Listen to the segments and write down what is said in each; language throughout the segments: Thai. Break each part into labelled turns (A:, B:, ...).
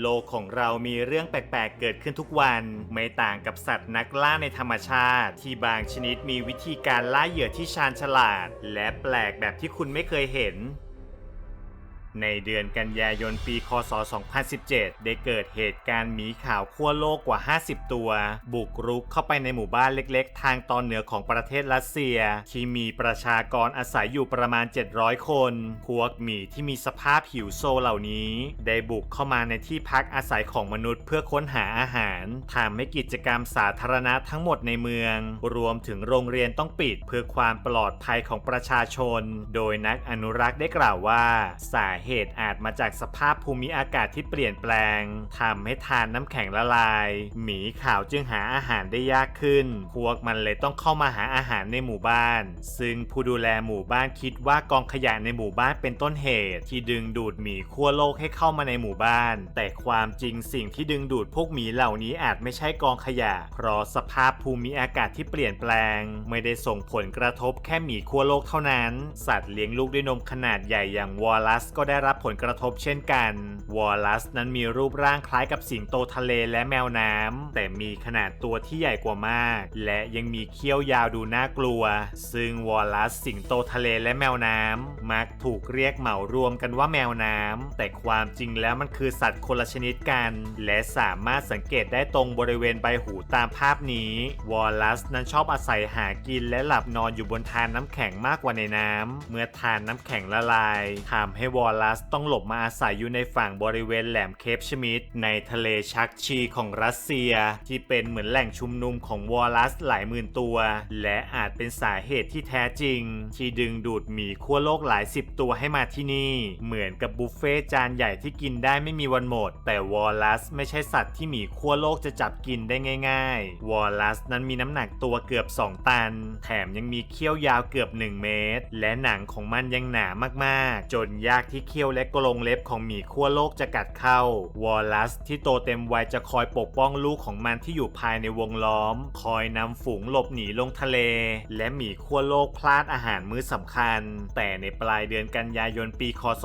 A: โลกของเรามีเรื่องแปลกๆ เกิดขึ้นทุกวัน ไม่ต่างกับสัตว์นักล่าในธรรมชาติ ที่บางชนิดมีวิธีการล่าเหยื่อที่ชาญฉลาด และแปลกแบบที่คุณไม่เคยเห็น ในเดือนกันยายนปีคศ 2017 ได้เกิดเหตุการณ์หมีขาวขั้วโลกกว่า 50 ตัว บุกรุกเข้าไปในหมู่บ้านเล็กๆ ทางตอนเหนือของประเทศรัสเซีย ที่มีประชากรอาศัยอยู่ประมาณ 700 คน พวกหมีที่มีสภาพหิวโซเหล่านี้ ได้บุกเข้ามาในที่พักอาศัยของมนุษย์เพื่อค้นหาอาหารทำให้กิจกรรมสาธารณะทั้งหมดในเมือง รวมถึงโรงเรียนต้องปิดเพื่อความปลอดภัยของประชาชน โดยนักอนุรักษ์ได้กล่าวว่าสาเหตุอาจมาจากสภาพภูมิอากาศที่เปลี่ยนแปลงทำให้ทานน้ำแข็งละลาย หมีขาวจึงหาอาหารได้ยากขึ้น พวกมันเลยต้องเข้ามาหาอาหารในหมู่บ้าน ซึ่งผู้ดูแลหมู่บ้านคิดว่ากองขยะในหมู่บ้านเป็นต้นเหตุ ที่ดึงดูดหมีขั้วโลกให้เข้ามาในหมู่บ้าน แต่ความจริงสิ่งที่ดึงดูดพวกหมีเหล่านี้อาจไม่ใช่กองขยะ เพราะสภาพภูมิอากาศที่เปลี่ยนแปลง ไม่ได้ส่งผลกระทบแค่หมีขั้วโลกเท่านั้น สัตว์เลี้ยงลูกด้วยนมขนาดใหญ่อย่างวอลลัสก็ได้รับผลกระทบเช่นกันวอลลัสนั้นมีรูปร่างคล้ายกับสิงโตทะเลและแมวน้ำ แต่มีขนาดตัวที่ใหญ่กว่ามาก และยังมีเขี้ยวยาวดูน่ากลัว ซึ่งวอลลัสสิงโตทะเลและแมวน้ำมักถูกเรียกเหมารวมกันว่าแมวน้ำ แต่ความจริงแล้วมันคือสัตว์คนละชนิดกัน และสามารถสังเกตได้ตรงบริเวณใบหูตามภาพนี้วอลลัสนั้นชอบอาศัยหากินและหลับนอนอยู่บนทานน้ำแข็งมากกว่าในน้ำเมื่อทานน้ำแข็งละลายทำให้วอลลัสต้องหลบมาอาศัยอยู่ในฝั่งบริเวณแหลมเคปชมิดในทะเลชักชีของรัสเซีย ที่เป็นเหมือนแหล่งชุมนุมของวอลลัสหลายหมื่นตัว และอาจเป็นสาเหตุที่แท้จริง ที่ดึงดูดหมีขั้วโลกหลายสิบตัวให้มาที่นี่ เหมือนกับบุฟเฟ่ต์จานใหญ่ที่กินได้ไม่มีวันหมด แต่วอลลัสไม่ใช่สัตว์ที่หมีขั้วโลกจะจับกินได้ง่าย ๆ วอลลัสนั้นมีน้ำหนักตัวเกือบ 2 ตัน แถมยังมีเขี้ยวยาวเกือบ 1 เมตร และหนังของมันยังหนามากๆ จนยากที่เขี้ยวและกรงเล็บของหมีขั้วโลกจะกัดเข้า วอลลัสที่โตเต็มวัยจะคอยปกป้องลูกของมันที่อยู่ภายในวงล้อม คอยนำฝูงหลบหนีลงทะเล และหมีขั้วโลกพลาดอาหารมื้อสำคัญ แต่ในปลายเดือนกันยายนปีคศ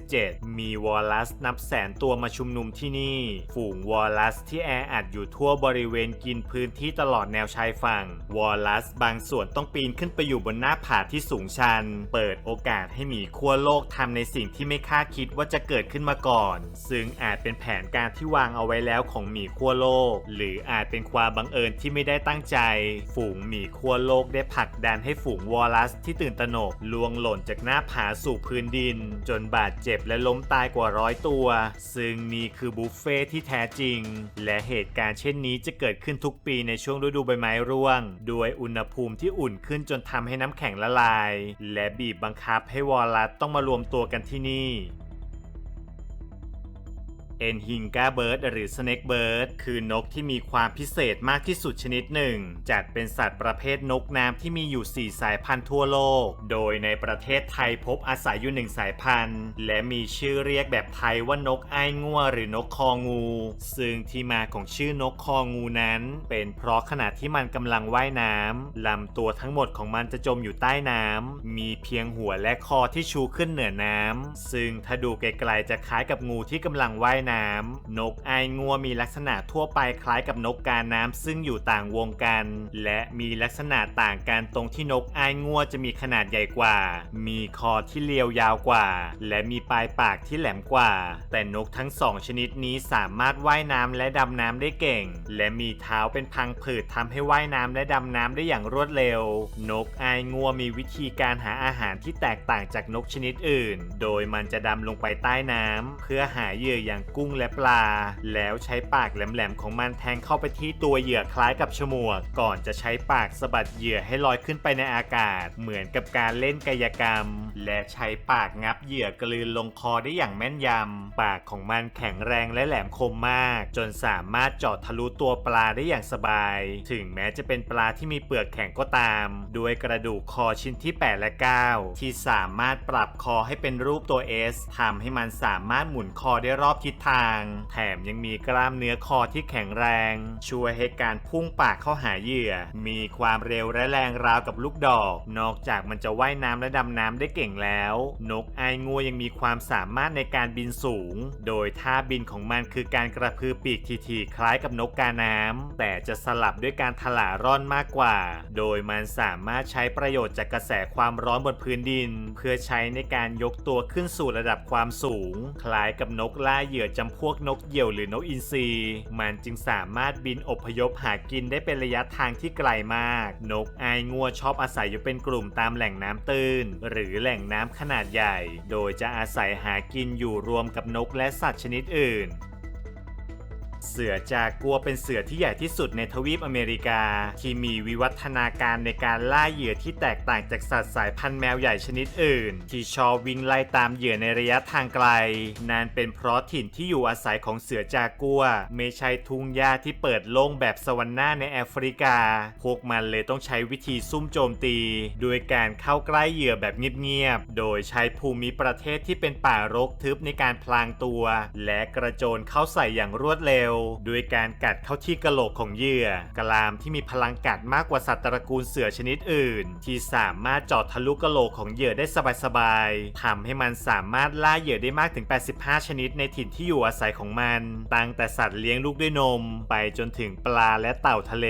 A: 2017 มีวอลลัสนับแสนตัวมาชุมนุมที่นี่ ฝูงวอลลัสที่แออัดอยู่ทั่วบริเวณกินพื้นที่ตลอดแนวชายฝั่ง วอลลัสบางส่วนต้องปีนขึ้นไปอยู่บนหน้าผาที่สูงชัน เปิดโอกาสให้หมีขั้วโลกทำในสิ่งที่ไม่คาดคิดว่าจะเกิดขึ้นมาก่อน ซึ่งอาจเป็นแผนการที่วางเอาไว้แล้วของหมีขั้วโลก หรืออาจเป็นความบังเอิญที่ไม่ได้ตั้งใจ ฝูงหมีขั้วโลกได้ผลักดันให้ฝูงวอลลัสที่ตื่นตระหนกล่วงหล่นจากหน้าผาสู่พื้นดิน จนบาดเจ็บและล้มตายกว่าร้อยตัว ซึ่งนี่คือบุฟเฟ่ที่แท้จริง และเหตุการณ์เช่นนี้จะเกิดขึ้นทุกปีในช่วงฤดูใบไม้ร่วงด้วยอุณหภูมิที่อุ่นขึ้นจนทำให้น้ำแข็งละลาย และบีบบังคับให้วอลลัสต้องมารวมตัวกันที่นี่ เอ็นฮิงกาเบิร์ดหรือสเน็กเบิร์ดคือนกที่มีความพิเศษมากที่สุดชนิดหนึ่ง จัดเป็นสัตว์ประเภทนกน้ำที่มีอยู่ 4 สายพันธุ์ทั่วโลก โดยในประเทศไทยพบอาศัยอยู่หนึ่งสายพันธุ์ และมีชื่อเรียกแบบไทยว่านกไอ้งัวหรือนกคองู ซึ่งที่มาของชื่อนกคองูนั้น เป็นเพราะขณะที่มันกำลังว่ายน้ำลำตัวทั้งหมดของมันจะจมอยู่ใต้น้ำมีเพียงหัวและคอที่ชูขึ้นเหนือน้ำซึ่งถ้าดูไกลๆจะคล้ายกับงูที่กำลังว่ายน้ำนกไองัวมีลักษณะทั่วไปคล้ายกับนกกาน้ำซึ่งอยู่ต่างวงกัน และมีลักษณะต่างกันตรงที่นกไองัวจะมีขนาดใหญ่กว่า มีคอที่เรียวยาวกว่า และมีปลายปากที่แหลมกว่า แต่นกทั้งสองชนิดนี้สามารถว่ายน้ำและดำน้ำได้เก่ง และมีเท้าเป็นพังผืดทำให้ว่ายน้ำและดำน้ำได้อย่างรวดเร็ว นกไองัวมีวิธีการหาอาหารที่แตกต่างจากนกชนิดอื่น โดยมันจะดำลงไปใต้น้ำเพื่อหาเหยื่ออย่างกุ้งและปลา แล้วใช้ปากแหลมๆของมันแทงเข้าไปที่ตัวเหยื่อคล้ายกับฉมวก ก่อนจะใช้ปากสะบัดเหยื่อให้ลอยขึ้นไปในอากาศ เหมือนกับการเล่นกายกรรม และใช้ปากงับเหยื่อกลืนลงคอได้อย่างแม่นยำ ปากของมันแข็งแรงและแหลมคมมาก จนสามารถเจาะทะลุตัวปลาได้อย่างสบาย ถึงแม้จะเป็นปลาที่มีเปลือกแข็งก็ตาม ด้วยกระดูกคอชิ้นที่ 8 และ 9 ที่สามารถปรับคอให้เป็นรูปตัว S ทำให้มันสามารถหมุนคอได้รอบทิศทาง แถมยังมีกล้ามเนื้อคอที่แข็งแรง ช่วยให้การพุ่งปากเข้าหาเหยื่อ มีความเร็วและแรงราวกับลูกดอก นอกจากมันจะว่ายน้ำและดำน้ำได้เก่งแล้ว นกไองัวยังมีความสามารถในการบินสูง โดยท่าบินของมันคือการกระพือปีกทีๆคล้ายกับนกกาน้ำแต่จะสลับด้วยการถลาร่อนมากกว่า โดยมันสามารถใช้ประโยชน์จากกระแสความร้อนบนพื้นดิน เพื่อใช้ในการยกตัวขึ้นสู่ระดับความสูง คล้ายกับนกล่าเหยื่อจำพวกนกเหยี่ยวหรือนกอินทรีมันจึงสามารถบินอพยพหากินได้เป็นระยะทางที่ไกลมาก นกไองัวชอบอาศัยอยู่เป็นกลุ่มตามแหล่งน้ำตื้น หรือแหล่งน้ำขนาดใหญ่ โดยจะอาศัยหากินอยู่รวมกับนกและสัตว์ชนิดอื่น เสือจากัวเป็นเสือที่ใหญ่ที่สุดในทวีปอเมริกา ที่มีวิวัฒนาการในการล่าเหยื่อที่แตกต่างจากสัตว์สายพันธุ์แมวใหญ่ชนิดอื่น ที่ชอบวิ่งไล่ตามเหยื่อในระยะทางไกลนั่นเป็นเพราะถิ่นที่อยู่อาศัยของเสือจากัว ไม่ใช่ทุ่งหญ้าที่เปิดโล่งแบบสวรรค์หน้าในแอฟริกา พวกมันเลยต้องใช้วิธีซุ่มโจมตี โดยการเข้าใกล้เหยื่อแบบเงียบๆ โดยใช้ภูมิประเทศที่เป็นป่ารกทึบในการพลางตัว และกระโจนเข้าใส่อย่างรวดเร็วโดยการกัดเข้าที่กระโหลกของเหยื่อกรามที่มีพลังกัดมากกว่าสัตว์ตระกูลเสือชนิดอื่น ที่สามารถเจาะทะลุกระโหลกของเหยื่อได้สบายๆทำให้มันสามารถล่าเหยื่อได้มากถึง 85 ชนิดในถิ่นที่อยู่อาศัยของมัน ตั้งแต่สัตว์เลี้ยงลูกด้วยนม ไปจนถึงปลาและเต่าทะเล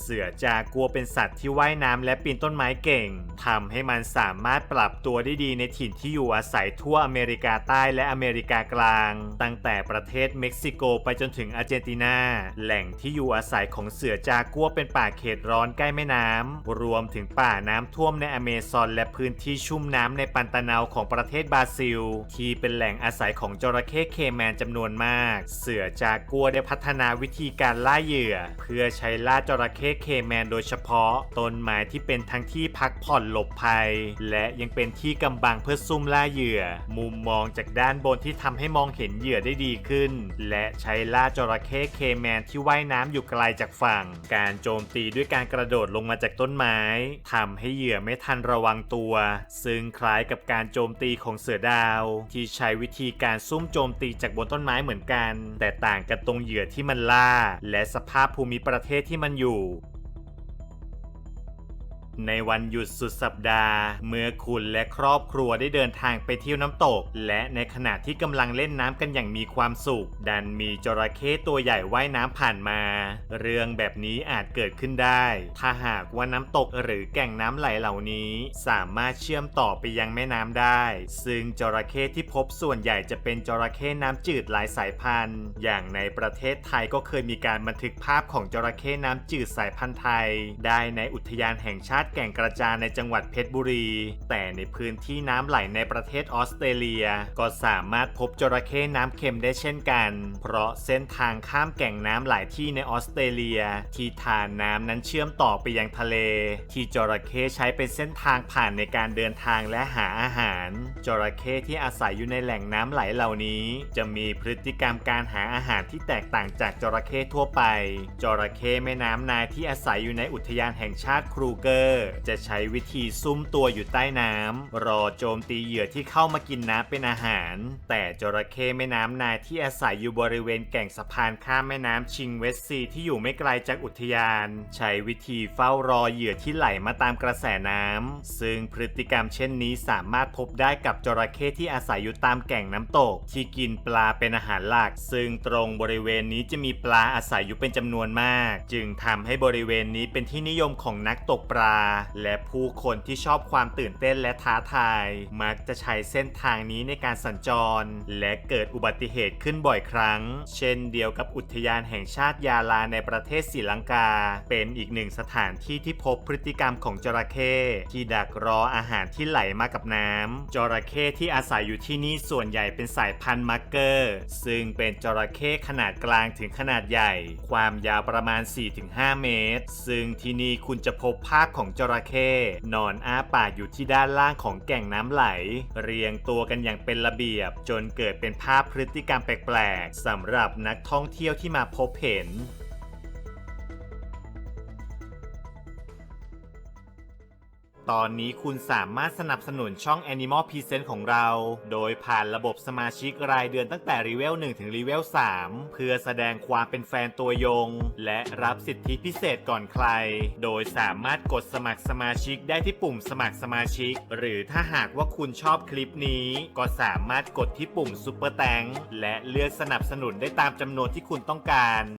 A: เสือจากัวเป็นสัตว์ที่ว่ายน้ำและปีนต้นไม้เก่งทำให้มันสามารถปรับตัวได้ดีในถิ่นที่อยู่อาศัยทั่วอเมริกาใต้และอเมริกากลาง ตั้งแต่ประเทศเม็กซิโกไปจนถึงอาร์เจนตินา แหล่งที่อยู่อาศัยของเสือจากัวเป็นป่าเขตร้อนใกล้แม่น้ำรวมถึงป่าน้ำท่วมในอเมซอน และพื้นที่ชุ่มน้ำในปันตาเนาของประเทศบราซิล ที่เป็นแหล่งอาศัยของจระเข้เคแมนจำนวนมาก เสือจากัวได้พัฒนาวิธีการล่าเหยื่อ เพื่อใช้ล่าจระเข้เคแมนโดยเฉพาะ ต้นไม้ที่เป็นทั้งที่พักผ่อนหลบภัย และยังเป็นที่กำบังเพื่อซุ่มล่าเหยื่อ มุมมองจากด้านบนที่ทำให้มองเห็นเหยื่อได้ดีขึ้น และใช้ล่าจระเข้เคแมนที่ว่ายน้ำอยู่ไกลจากฝั่ง การโจมตีด้วยการกระโดดลงมาจากต้นไม้ทำให้เหยื่อไม่ทันระวังตัว ซึ่งคล้ายกับการโจมตีของเสือดาว ที่ใช้วิธีการซุ่มโจมตีจากบนต้นไม้เหมือนกัน แต่ต่างกันตรงเหยื่อที่มันล่า และสภาพภูมิประเทศที่มันอยู่ ในวันหยุดสุดสัปดาห์ เมื่อคุณและครอบครัวได้เดินทางไปเที่ยวน้ำตก และในขณะที่กำลังเล่นน้ำกันอย่างมีความสุข ดันมีจระเข้ตัวใหญ่ว่ายน้ำผ่านมา เรื่องแบบนี้อาจเกิดขึ้นได้ ถ้าหากว่าน้ำตกหรือแก่งน้ำไหลเหล่านี้ สามารถเชื่อมต่อไปยังแม่น้ำได้ ซึ่งจระเข้ที่พบส่วนใหญ่จะเป็นจระเข้น้ำจืดหลายสายพันธุ์ อย่างในประเทศไทยก็เคยมีการบันทึกภาพของจระเข้น้ำจืดสายพันธุ์ไทย ได้ในอุทยานแห่งชาติแก่งกระจานในจังหวัดเพชรบุรี แต่ในพื้นที่น้ำไหลในประเทศออสเตรเลีย ก็สามารถพบจระเข้น้ำเค็มได้เช่นกัน เพราะเส้นทางข้ามแก่งน้ำหลายที่ในออสเตรเลีย ที่ทานน้ำนั้นเชื่อมต่อไปยังทะเล ที่จระเข้ใช้เป็นเส้นทางผ่านในการเดินทางและหาอาหาร จระเข้ที่อาศัยอยู่ในแหล่งน้ำไหลเหล่านี้ จะมีพฤติกรรมการหาอาหารที่แตกต่างจากจระเข้ทั่วไป จระเข้แม่น้ำนายที่อาศัยอยู่ในอุทยานแห่งชาติครูเกอร์จะใช้วิธีซุ่มตัวอยู่ใต้น้ำรอโจมตีเหยื่อที่เข้ามากินน้ำเป็นอาหาร แต่จระเข้แม่น้ำนายที่อาศัยอยู่บริเวณแก่งสะพานข้ามแม่น้ำชิงเวสซีที่อยู่ไม่ไกลจากอุทยาน ใช้วิธีเฝ้ารอเหยื่อที่ไหลมาตามกระแสน้ำซึ่งพฤติกรรมเช่นนี้สามารถพบได้กับจระเข้ที่อาศัยอยู่ตามแก่งน้ำตก ที่กินปลาเป็นอาหารหลัก ซึ่งตรงบริเวณนี้จะมีปลาอาศัยอยู่เป็นจำนวนมาก จึงทำให้บริเวณนี้เป็นที่นิยมของนักตกปลาและผู้คนที่ชอบความตื่นเต้นและท้าทาย มักจะใช้เส้นทางนี้ในการสัญจร และเกิดอุบัติเหตุขึ้นบ่อยครั้ง เช่นเดียวกับอุทยานแห่งชาติยาลาในประเทศศรีลังกา เป็นอีกหนึ่งสถานที่ที่พบพฤติกรรมของจระเข้ที่ดักรออาหารที่ไหลมากับน้ำจระเข้ที่อาศัยอยู่ที่นี่ส่วนใหญ่เป็นสายพันธุ์มักเกอร์ ซึ่งเป็นจระเข้ขนาดกลางถึงขนาดใหญ่ ความยาวประมาณ 4-5 เมตร ซึ่งที่นี่คุณจะพบภาพของจระเข้นอนอ้าปากอยู่ที่ด้านล่างของแก่งน้ำไหล เรียงตัวกันอย่างเป็นระเบียบ จนเกิดเป็นภาพพฤติกรรมแปลกๆสำหรับนักท่องเที่ยวที่มาพบเห็น ตอนนี้คุณสามารถสนับสนุนช่อง Animal Present ของเรา โดยผ่านระบบสมาชิกรายเดือนตั้งแต่รีเวล1ถึงรีเวล3เพื่อแสดงความเป็นแฟนตัวยง และรับสิทธิพิเศษก่อนใคร โดยสามารถกดสมัครสมาชิกได้ที่ปุ่มสมัครสมาชิก หรือถ้าหากว่าคุณชอบคลิปนี้ ก็สามารถกดที่ปุ่มซุปเปอร์แตงและเลือกสนับสนุนได้ตามจำนวนที่คุณต้องการ